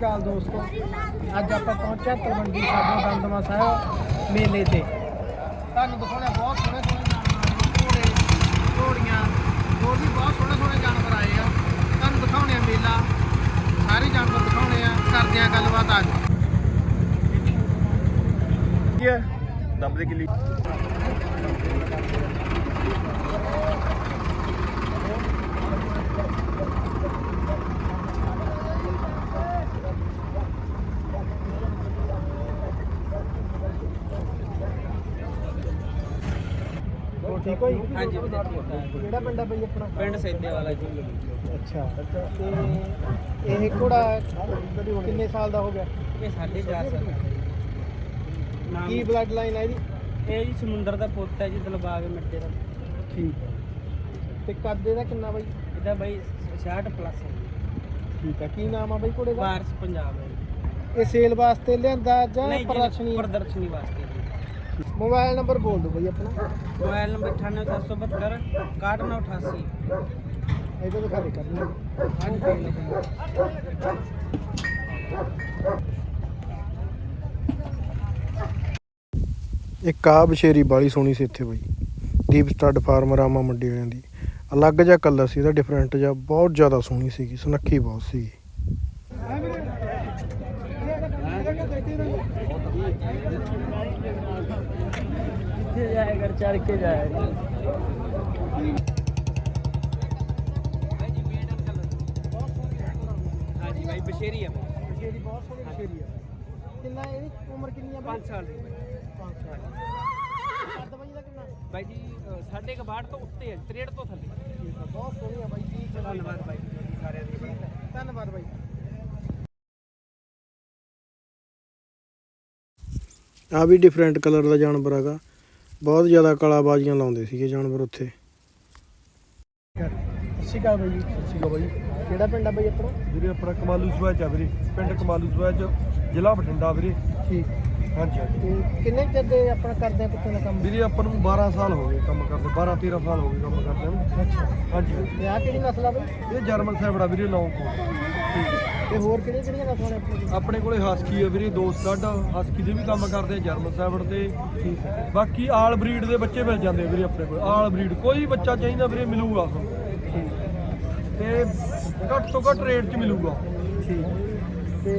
ਕਾਲ ਦੋਸਤੋ। ਅੱਜ ਆਪਾਂ ਪਹੁੰਚਿਆ ਤਲਵੰਡੀ ਸਾਬੋ ਦਮਦਮਾ ਸਾਹਿਬ ਮੇਲੇ ਤੇ। ਤੁਹਾਨੂੰ ਦਿਖਾਉਣੇ ਬਹੁਤ ਸੋਹਣੇ ਸੋਹਣੇ ਜਾਨਵਰ ਘੋੜੇ ਘੋੜੀਆਂ ਹੋਰ ਵੀ ਬਹੁਤ ਸੋਹਣੇ ਸੋਹਣੇ ਜਾਨਵਰ ਆਏ ਆ। ਤੁਹਾਨੂੰ ਦਿਖਾਉਣੇ ਆ ਮੇਲਾ। ਸਾਰੇ ਜਾਨਵਰ ਦਿਖਾਉਣੇ ਆ। ਕਰਦੇ ਆ ਗੱਲਬਾਤ ਅੱਜ। ਕੀ ਹੈ? ਦੱਬ ਦੇ ਕਿੱਲੀ। ਠੀਕ ਹੋਈ ਹਾਂਜੀ ਵਧੀਆ ਠੀਕ ਠਾਕ। ਕਿਹੜਾ ਪਿੰਡ ਆ ਬਈ ਆਪਣਾ? ਪਿੰਡ ਸੈਦੇ ਵਾਲਾ ਜੀ। ਅੱਛਾ ਤੇ ਇਹ ਘੋੜਾ ਕਿੰਨੇ ਸਾਲ ਦਾ ਹੋ ਗਿਆ? ਇਹ ਸਾਡੇ ਚਾਰ ਸਾਲ ਦਾ। ਜੀ। ਨਾਮ ਕੀ ਬਲੱਡ ਲਾਈਨ ਹੈ ਇਹਦੀ? ਇਹ ਜੀ ਸਮੁੰਦਰ ਦਾ ਪੁੱਤ ਹੈ ਜੀ ਦਿਲਬਾਗ ਮਿੱਟੇ ਦਾ। ਠੀਕ ਹੈ। ਤੇ ਕੱਦ ਇਹਦਾ ਕਿੰਨਾ ਬਈ? ਇਹਦਾ ਬਾਈ 66 ਪਲੱਸ ਹੈ। ਠੀਕ ਹੈ। ਕੀ ਨਾਮ ਆ ਬਈ ਘੋੜੇ ਦਾ? ਵਾਰਸ ਪੰਜਾਬ ਹੈ ਜੀ। ਇਹ ਸੇਲ ਵਾਸਤੇ ਲਿਆਂਦਾ ਜਾਂ ਨਹੀਂ ਜੀ, ਪ੍ਰਦਰਸ਼ਨੀ? ਪ੍ਰਦਰਸ਼ਨੀ ਵਾਸਤੇ ਜੀ। ਮੋਬਾਈਲ ਨੰਬਰ ਬੋਲ ਦਿਓ ਬਈ ਆਪਣਾ। ਮੋਬਾਈਲ ਨੰਬਰ 98772 6188 ਇਹਦੇ ਦਿਖਾ ਦੇ ਕਰਨੀ। ਹਾਂਜੀ ਦੇਖ ਲਓ ਇੱਕ ਆ ਬਸ਼ੇਰੀ ਬਾਲੀ ਸੋਹਣੀ ਸੀ ਇੱਥੇ ਬਈ। ਦੀਪ ਸਟੱਡ ਫਾਰਮ ਰਾਮਾ ਮੰਡੀ ਵਾਲਿਆਂ ਦੀ। ਅਲੱਗ ਜਿਹਾ ਕਲਰ ਸੀ ਇਹਦਾ ਡਿਫਰੈਂਟ ਜਿਹਾ ਬਹੁਤ ਜ਼ਿਆਦਾ ਸੋਹਣੀ ਸੀਗੀ ਸੁਨੱਖੀ ਬਹੁਤ ਸੀਗੀ। ਕਿੱਥੇ ਜਾਏਗਾ ਚੜ ਕੇ ਜਾਏਗਾ। ਹਾਂਜੀ ਬਾਈ ਬਸ਼ੇਰੀ ਹੈ ਬਸ਼ੇਰੀ ਬਹੁਤ ਸੋਹਣੀ ਬਸ਼ੇਰੀ ਆ। ਕਿੰਨਾ ਇਹਦੀ? ਉਮਰ ਕਿੰਨੀ ਆ 5 ਸਾਲ ਦੀ ਬਾਈ। 5 ਸਾਲ। ਕੱਦ ਬਈ ਦਾ ਕਿੰਨਾ? ਬਾਈ ਜੀ ਅ, ਸਾਡੇ ਕਬਾੜ ਤੋਂ ਉੱਤੇ ਹੈ 63 ਤੋਂ ਥੱਲੇ। ਬਹੁਤ ਸੋਹਣੀ ਆ ਬਾਈ ਜੀ ਧੰਨਵਾਦ ਬਾਈ ਜੀ ਸਾਰਿਆਂ ਦੀ। ਧੰਨਵਾਦ ਬਾਈ। ਆ ਵੀ ਡਿਫਰੈਂਟ ਕਲਰ ਦਾ ਜਾਨਵਰ ਹੈਗਾ। ਬਹੁਤ ਜ਼ਿਆਦਾ ਕਲਾਬਾਜ਼ੀਆਂ ਲਾਉਂਦੇ ਸੀਗੇ ਜਾਨਵਰ ਉੱਥੇ। ਸਤਿ ਸ਼੍ਰੀ ਅਕਾਲ ਬਾਈ ਜੀ। ਸਤਿ ਸ਼੍ਰੀ ਅਕਾਲ ਬਾਈ। ਕਿਹੜਾ ਪਿੰਡ ਆ ਬਾਈ ਆਪਣਾ? ਵੀਰੇ ਆਪਣਾ ਕਮਾਲੂ ਸਵੈਜ ਆ ਵੀਰੇ। ਪਿੰਡ ਕਮਾਲੂ ਸਵੈਜ ਜ਼ਿਲ੍ਹਾ ਬਠਿੰਡਾ ਵੀਰੇ। ਠੀਕ। ਹਾਂਜੀ ਹਾਂਜੀ। ਤੇ ਕਿੰਨੇ ਚਿਰ ਦੇ ਆਪਣਾ ਕਰਦੇ ਆ ਦਾ ਕੰਮ? ਵੀਰੇ ਆਪਾਂ ਨੂੰ 12 ਸਾਲ ਹੋ ਗਏ ਕੰਮ ਕਰਦੇ 12 13 ਸਾਲ ਹੋ ਗਏ ਕੰਮ ਕਰਦੇ ਨੂੰ। ਅੱਛਾ। ਹਾਂਜੀ। ਹਾਂਜੀ। ਤੇ ਆ ਕਿਹੜੀ ਨਸਲ ਆ ਬਾਈ? ਇਹ ਜਰਮਨ ਸੈਫੜਾ ਵੀਰੇ ਲੌਂਗ ਕੋਟ। ਤੇ ਹੋਰ ਕਿਹੜੀਆਂ ਕਿਹੜੀਆਂ ਨਸਲਾਂ ਨੇ ਆਪਣੇ ਕੋਲ? ਆਪਣੇ ਕੋਲੇ ਹਸਕੀ ਆ ਵੀਰੇ ਦੋ ਸਟੱਡ ਹਸਕੀ ਦੇ ਵੀ ਕੰਮ ਕਰਦੇ ਆ ਜਰਮਨ ਸੈਫੜ ਤੇ ਠੀਕ ਹੈ। ਬਾਕੀ ਆਲ ਬਰੀਡ ਦੇ ਬੱਚੇ ਮਿਲ ਜਾਂਦੇ ਆ ਵੀਰੇ ਆਪਣੇ ਕੋਲ। ਆਲ ਬਰੀਡ ਕੋਈ ਬੱਚਾ ਚਾਹੀਦਾ ਵੀਰੇ ਮਿਲੂਗਾ। ਠੀਕ ਤੇ ਘੱਟ ਤੋਂ ਘੱਟ ਰੇਟ 'ਚ ਮਿਲੂਗਾ। ਠੀਕ ਤੇ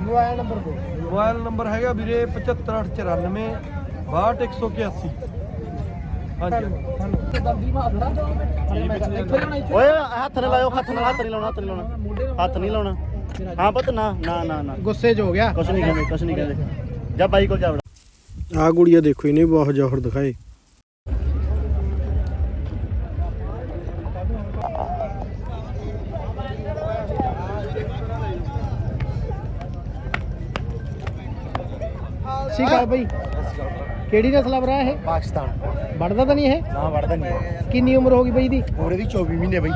ਮੋਬਾਈਲ ਨੰਬਰ ਬੋਲ ਮੋਬਾਈਲ ਨੰਬਰ ਹੈਗਾ ਵੀਰੇ 75894 62181 ਹਾਂਜੀ। ਦੰਦੀ ਮਾਰਦਾ ਓਏ ਹੱਥ ਨਹੀਂ ਲਾਇਓ ਹੱਥ ਨਾਲ ਹੱਥ ਨਹੀਂ ਲਾਉਣਾ ਹੱਥ ਨਹੀਂ ਲਾਉਣਾ। ਹੱਥ ਨਹੀਂ ਲਾਉਣਾ। ਹਾਂ ਪੁੱਤ ਨਾ ਨਾ ਨਾ ਨਾ। ਗੁੱਸੇ 'ਚ ਹੋ ਗਿਆ। ਕੁਛ ਨਹੀਂ ਕਹਿੰਦੇ ਕੁਛ ਨਹੀਂ ਕਹਿੰਦੇ। ਜਾ ਬਾਈ ਕੋਲ ਜਾ ਵੜਾ। ਆ ਗੁੜੀਆ ਦੇਖੋ ਇਹਨੇ ਬਹੁਤ ਜੋਹਰ ਦਿਖਾਏ। ਸਿਕਾ ਬਈ। ਕਿਹੜੀ ਨਸਲ ਆ ਭਰਾ ਇਹ? ਪਾਕਿਸਤਾਨ। ਵੜਦਾ ਤਾਂ ਨਹੀਂ ਇਹ? ਨਾ ਵੜਦਾ ਨਹੀਂ ਕਿੰਨੀ ਉਮਰ ਹੋ ਗਈ ਬਈ ਦੀ? ਪੂਰੇ ਦੀ 24 ਮਹੀਨੇ ਬਈ।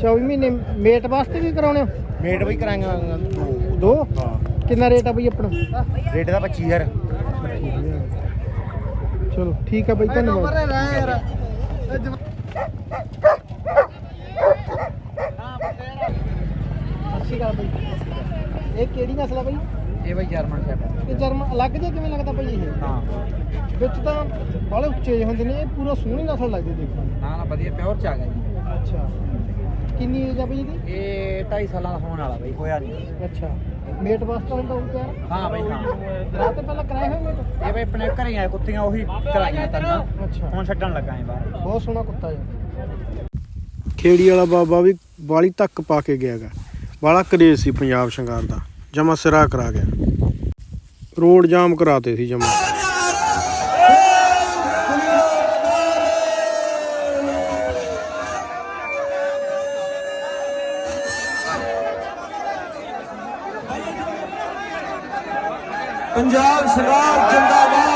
24 ਮਹੀਨੇ। ਮੇਟ ਵਾਸਤੇ ਵੀ ਕਰਾਉਣੇ ਹੋ? ਮੇਟ ਬਈ ਕਰਾਂਗਾ ਦੋ। ਹਾਂ। ਕਿੰਨਾ ਰੇਟ ਆ ਬਈ ਆਪਣਾ? ਰੇਟ ਦਾ 25000 ਚਲੋ ਠੀਕ ਆ ਬਈ ਧੰਨਵਾਦ। ਅੱਛੀ ਗੱਲ ਬਈ? ਇਹ ਕਿਹੜੀ ਨਸਲ ਆ ਬਈ? ਇਹ ਬਾਈ ਜਰਮਨ ਸ਼ੈਫਰਡ ਇਹ ਜਰਮ ਅਲੱਗ ਜਿਹਾ ਕਿਵੇਂ ਲੱਗਦਾ ਬਈ ਇਹ? ਹਾਂ। ਵਿੱਚ ਤਾਂ ਬਾਲੇ ਉੱਚੇ ਜਿਹੇ ਹੁੰਦੇ ਨੇ ਇਹ ਪੂਰਾ ਸੋਹਣੀ ਨਸਲ ਲੱਗਦੀ ਦੇਖਣ ਨੂੰ। ਨਾ ਨਾ ਵਧੀਆ ਪਿਓਰ ਚ ਆ ਗਿਆ ਜੀ। ਅੱਛਾ। ਕਿੰਨੀ ਏਜ ਆ ਬਈ ਇਹਦੀ? ਇਹ 2.5 ਸਾਲਾਂ ਦਾ ਹੋਣ ਵਾਲਾ ਬਾਈ। ਹੋਇਆ ਨਹੀਂ ਅੱਛਾ। ਮੇਟ ਵਾਸਤੇ ਹੁੰਦਾ ਉਹ ਤਿਆਰ? ਹਾਂ ਬਾਈ ਹਾਂ। ਰਾਤ ਤੋਂ ਪਹਿਲਾਂ ਕਰਾਏ ਹੋਏ ਮੇਟ ਇਹ ਬਾਈ ਆਪਣੇ ਘਰੇ ਆਏ ਕੁੱਤੀਆਂ ਉਹੀ ਕਰਾਈਆਂ ਤੰਨਾ ਅੱਛਾ। ਹੁਣ ਛੱਡਣ ਲੱਗਾ ਏ ਬਾਹਰ। ਬਹੁਤ ਸੋਹਣਾ ਕੁੱਤਾ ਹੈ ਖੇੜੀ ਵਾਲਾ ਬਾਬਾ ਵੀ ਬਾਲੀ ਤੱਕ ਪਾ ਕੇ ਗਿਆਗਾ ਬਾਲਾ ਕਰੇਜ਼ ਸੀ ਪੰਜਾਬ ਸ਼ਿੰਗਾਰ ਦਾ, ਜਮਾ ਸਿਰਾ ਕਰਾ ਗਿਆ। ਰੋਡ ਜਾਮ ਕਰਾਤੇ ਸੀ ਜਮਾ। ਪੰਜਾਬ ਸਰਕਾਰ ਜਿੰਦਾਬਾਦ।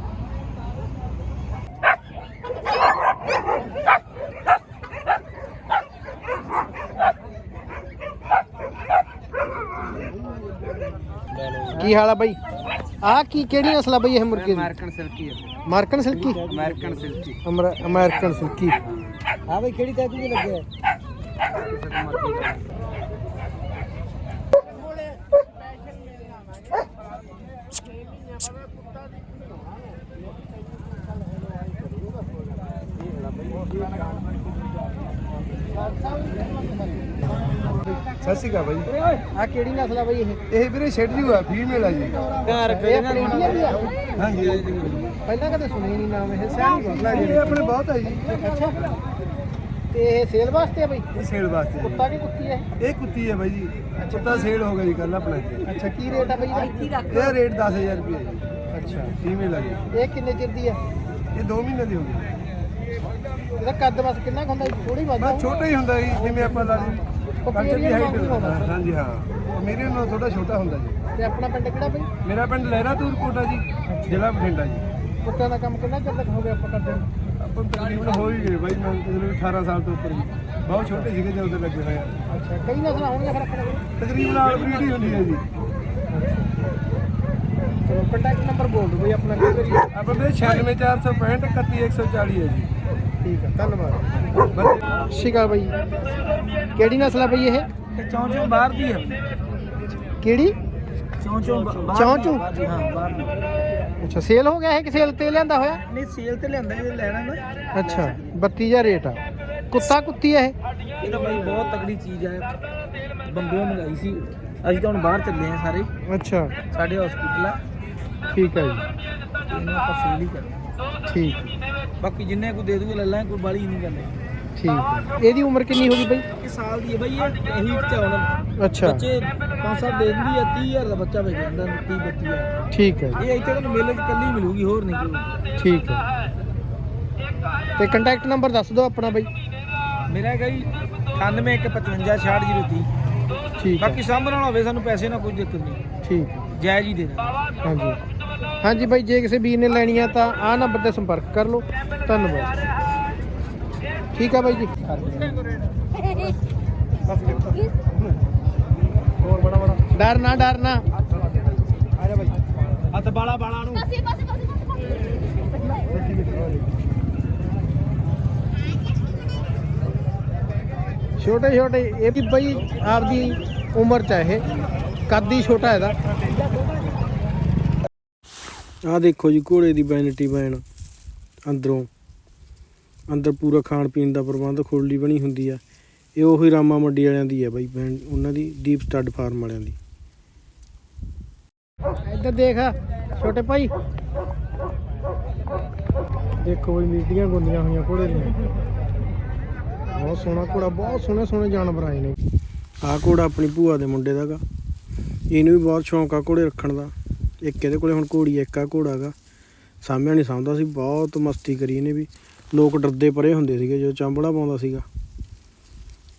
ਕੀ ਹਾਲ ਆ ਬਾਈ? ਆ ਕੀ ਕਿਹੜੀ ਨਸਲ ਆ ਬਾਈ ਇਹ ਮੁਰਗੇ ਦੀ ਅਮਰੀਕਨ ਸਿਲਕੀ ਹੈ ਅਮਰੀਕਨ ਸਿਲਕੀ? American silky. ਅਮਰ- ਅਮਰੀਕਨ ਸਿਲਕੀ। ਹਾਂ। ਬਈ ਕਿਹੜੀ ਟੈਗ ਦੀ ਲੱਗਿਆ ਸਤਿ ਸ਼੍ਰੀ ਅਕਾਲ ਬਾਈ। ਆ ਕਿਹੜੀ ਨਸਲ ਆ ਬਾਈ ਇਹ? ਇਹ ਵੀਰੇ ਸ਼ੈਡਿਊ ਆ ਫੀਮੇਲ ਆ ਜੀ। ਘਰ ਇਹ ਇੰਡੀਆ ਦੀ ਆ ਹਾਂਜੀ। ਪਹਿਲਾਂ ਕਦੇ ਸੁਣੀ ਨਹੀਂ ਨਾਮ ਇਹ। ਸਿਆਣੀ ਬੋਲਾ ਇਹ ਆਪਣੇ ਬਹੁਤ ਆ ਜੀ। ਅੱਛਾ। ਤੇ ਇਹ ਸੇਲ ਵਾਸਤੇ ਆ ਬਾਈ? ਇਹ ਸੇਲ ਵਾਸਤੇ ਕੁੱਤਾ ਕੀ ਕੁੱਤੀ ਹੈ? ਇਹ ਕੁੱਤੀ ਹੈ ਬਾਈ ਜੀ। ਕੁੱਤਾ ਸੇਲ ਹੋ ਗਿਆ ਜੀ ਕੱਲ ਆਪਣਾ ਇੱਥੇ। ਅੱਛਾ ਕੀ ਰੇਟ ਆ ਬਾਈ? ਇਹਦਾ ਇਹਦਾ ਰੇਟ 10000 ਰੁਪਏ ਹੈ ਜੀ। ਅੱਛਾ। ਫੀਮੇਲ ਆ ਜੀ। ਇਹ ਕਿੰਨੇ ਚਿਰ ਦੀ ਆ? ਇਹ 2 ਮਹੀਨੇ ਦੀ ਹੋ ਗਈ। ਇਹਦਾ ਕੱਦ ਬਸ ਕਿੰਨਾ ਕੁ ਹੁੰਦਾ ਥੋੜੀ ਵੱਧਦਾ ਬਸ ਛੋਟਾ ਹੀ ਹੁੰਦਾ ਜੀ ਜਿਵੇਂ ਆਪਾਂ ਲਾ ਲਈ Pomeranian height ਵਾਂਗੂ ਹੋਣਾ। ਹਾਂਜੀ ਹਾਂ। ਮੇਰੇ ਨਾਲੋਂ ਥੋੜਾ ਛੋਟਾ ਹੁੰਦਾ ਜੀ। ਤੇ ਆਪਣਾ ਪਿੰਡ ਕਿਹੜਾ ਬਾਈ? ਮੇਰਾ ਪਿੰਡ ਲਹਿਰਾ ਤੂਰ ਕੋਟਾ ਜੀ ਜ਼ਿਲ੍ਹਾ ਬਠਿੰਡਾ ਜੀ। ਕੁੱਤਿਆਂ ਦਾ ਕੰਮ ਕਿੰਨਾ ਚਿਰ ਤੱਕ ਹੋ ਗਿਆ ਆਪਾਂ ਕਰਦੇ ਨੂੰ? ਆਪਾਂ ਨੂੰ ਤਕਰੀਬਨ ਹੋ ਹੀ ਗਏ ਬਾਈ ਮੈਂ ਤਕਰੀਬਨ 18 ਸਾਲ ਤੋਂ ਉੱਪਰ ਜੀ। ਬਹੁਤ ਛੋਟੇ ਸੀਗੇ ਜਦੋਂ ਦੇ ਲੱਗੇ ਹੋਏ ਆ। ਅੱਛਾ ਕਈ ਨਸਲਾਂ ਹੋਣਗੀਆਂ ਫਿਰ ਆਪਣੇ ਕੋਲ ਤਕਰੀਬਨ ਆਲ ਬਰੀਡ ਹੀ ਹੁੰਦੀ ਹੈ ਜੀ। ਚਲੋ ਕੰਟੈਕਟ ਨੰਬਰ ਬੋਲ ਦਿਓ ਬਈ ਆਪਣਾ ਕੀ ਕਰੀਏ ਆਪਾਂ ਦੇ 96465 31140 ਹੈ ਜੀ। ਠੀਕ ਹੈ ਧੰਨਵਾਦ। ਬਾਈ। ਕਿਹੜੀ ਨਸਲ ਆ ਬਈ ਇਹ? ਚੌਂ ਚੌਂ ਬਾਹਰ ਦੀ ਹੈ ਕਿਹੜੀ? ਚੌਂ ਚੌਂ ਚੌਂ ਚੌਂ? ਹਾਂ ਬਾਹਰ ਦੀ। ਅੱਛਾ ਸੇਲ ਹੋ ਗਿਆ ਇਹ ਕਿ ਸੇਲ ਤੇ ਲਿਆਂਦਾ ਹੋਇਆ? ਨਹੀਂ ਸੇਲ ਤੇ ਲਿਆਂਦਾ ਇਹ ਲੈਣਾ ਨਾ। ਅੱਛਾ 32000 ਰੇਟ ਆ। ਕੁੱਤਾ ਕੁੱਤੀ ਆ ਇਹ? ਇਹ ਤਾਂ ਬਾਈ ਬਹੁਤ ਤਕੜੀ ਚੀਜ਼ ਹੈ ਬੰਬਿਓ ਮੰਗਾਈ ਸੀ। ਅਸੀਂ ਤਾਂ ਹੁਣ ਬਾਹਰ ਚੱਲੇ ਆ ਸਾਰੇ। ਅੱਛਾ। ਸਾਡੇ ਹਸਪੀਟਲ ਆ। ਠੀਕ ਹੈ ਜੀ। ਇਹਨੂੰ ਆਪਾਂ ਸੇਲ ਹੀ ਠੀਕ। ਬਾਕੀ ਜਿੰਨੇ ਕੋ ਦੇ ਦੂਗੇ ਲੈ ਲਾਂ ਕੋਈ ਬਾਲੀ ਨਹੀਂ ਜਾਂਦੇ ਠੀਕ ਹੈ। ਇਹਦੀ ਉਮਰ ਕਿੰਨੀ ਹੋ ਗਈ ਬਈ? ਇਹ ਸਾਲ ਦੀ ਹੈ ਬਾਈ ਇਹ ਇਹੀ ਚ ਹੁਣ। ਅੱਛਾ। ਬੱਚੇ ਪੰਜ ਸੱਤ ਦੇ ਦਿੰਦੀ ਆ 30000 ਦਾ ਬੱਚਾ ਵੇਚ ਜਾਂਦਾ 30 32000 ਠੀਕ ਹੈ। ਜੀ, ਇਹ ਇੱਥੇ ਤੁਹਾਨੂੰ ਮੇਲੇ 'ਚ ਕੱਲੀ ਮਿਲੂਗੀ ਹੋਰ ਨਹੀਂ ਕੋਈ। ਠੀਕ ਹੈ। ਤੇ ਕੰਟੈਕਟ ਨੰਬਰ ਦੱਸ ਦਿਓ ਆਪਣਾ ਬਈ। ਮੇਰਾ ਹੈਗਾ ਜੀ 9115566030 ਠੀਕ ਬਾਕੀ ਵਾਲਾ ਹੋਵੇ ਸਾਨੂੰ ਪੈਸੇ ਨਾਲ ਕੋਈ ਦਿੱਕਤ ਨਹੀਂ। ਠੀਕ। ਜਾਇਜ਼ ਹੀ ਦੇ ਹਾਂਜੀ। ਹਾਂਜੀ ਬਾਈ ਜੇ ਕਿਸੇ ਵੀਰ ਨੇ ਲੈਣੀ ਆ ਤਾਂ ਆਹ ਨੰਬਰ ਤੇ ਸੰਪਰਕ ਕਰ ਲਓ। ਧੰਨਵਾਦ ਠੀਕ ਆ ਬਾਈ ਜੀ। ਹੋਰ ਬੜਾ ਬੜਾ ਡਰਨਾ ਡਰਨਾ ਆ ਜਾ ਬਾਈ ਹੱਥ ਬਾਲਾ ਬਾਲਾ ਨੂੰ। ਛੋਟੇ ਛੋਟੇ ਇਹ ਵੀ ਬਈ ਆਪਦੀ ਉਮਰ ਚ ਆ ਇਹ। ਕੱਦ ਹੀ ਛੋਟਾ ਇਹਦਾ। ਆ ਦੇਖੋ ਜੀ ਘੋੜੇ ਦੀ ਬੈਨਟੀ ਬੈਨ ਅੰਦਰੋਂ। ਅੰਦਰ ਪੂਰਾ ਖਾਣ ਪੀਣ ਦਾ ਪ੍ਰਬੰਧ ਖੁਰਲੀ ਬਣੀ ਹੁੰਦੀ ਆ। ਇਹ ਉਹੀ ਰਾਮਾ ਮੰਡੀ ਵਾਲਿਆਂ ਦੀ ਹੈ ਬਾਈ ਬੈਨ ਉਹਨਾਂ ਦੀ ਦੀਪ ਸਟੱਡ ਫਾਰਮ ਵਾਲਿਆਂ ਦੀ। ਇੱਧਰ ਦੇਖ ਛੋਟੇ ਭਾਈ। ਦੇਖੋ ਬਈ ਮੀਟੀਆਂ ਗੁੰਦੀਆਂ ਹੋਈਆਂ ਘੋੜੇ ਦੀਆਂ। ਬਹੁਤ ਸੋਹਣਾ ਘੋੜਾ ਬਹੁਤ ਸੋਹਣੇ ਸੋਹਣੇ ਜਾਨਵਰ ਆਏ ਨੇ। ਆਹ ਘੋੜਾ ਆਪਣੀ ਭੂਆ ਦੇ ਮੁੰਡੇ ਦਾਗਾ ਇਹਨੂੰ ਵੀ ਬਹੁਤ ਸ਼ੌਂਕ ਆ ਘੋੜੇ ਰੱਖਣ ਦਾ। ਇੱਕ ਇਹਦੇ ਕੋਲੇ ਹੁਣ ਘੋੜੀ ਇੱਕ ਆ, ਘੋੜਾ ਗਾ। ਸਾਹਮਣੇ ਨਹੀਂ ਸਾਂਭਦਾ ਸੀ ਬਹੁਤ ਮਸਤੀ ਕਰੀ ਇਹਨੇ ਵੀ। ਲੋਕ ਡਰਦੇ ਪਰੇ ਹੁੰਦੇ ਸੀਗੇ, ਜਦੋਂ ਚਾਂਬੜਾ ਪਾਉਂਦਾ ਸੀਗਾ।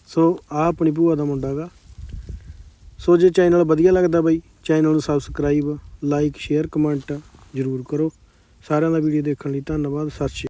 ਸੋ ਆ ਆਪਣੀ ਭੂਆ ਦਾ ਮੁੰਡਾ ਗਾ। ਸੋ ਜੇ ਚੈਨਲ ਵਧੀਆ ਲੱਗਦਾ ਬਾਈ, ਚੈਨਲ ਨੂੰ ਸਬਸਕ੍ਰਾਈਬ ਲਾਈਕ ਸ਼ੇਅਰ ਕਮੈਂਟ ਜ਼ਰੂਰ ਕਰੋ। ਸਾਰਿਆਂ ਦਾ ਵੀਡੀਓ ਦੇਖਣ ਲਈ ਧੰਨਵਾਦ, ਸਤਿ ਸ਼੍ਰੀ ਅਕਾਲ।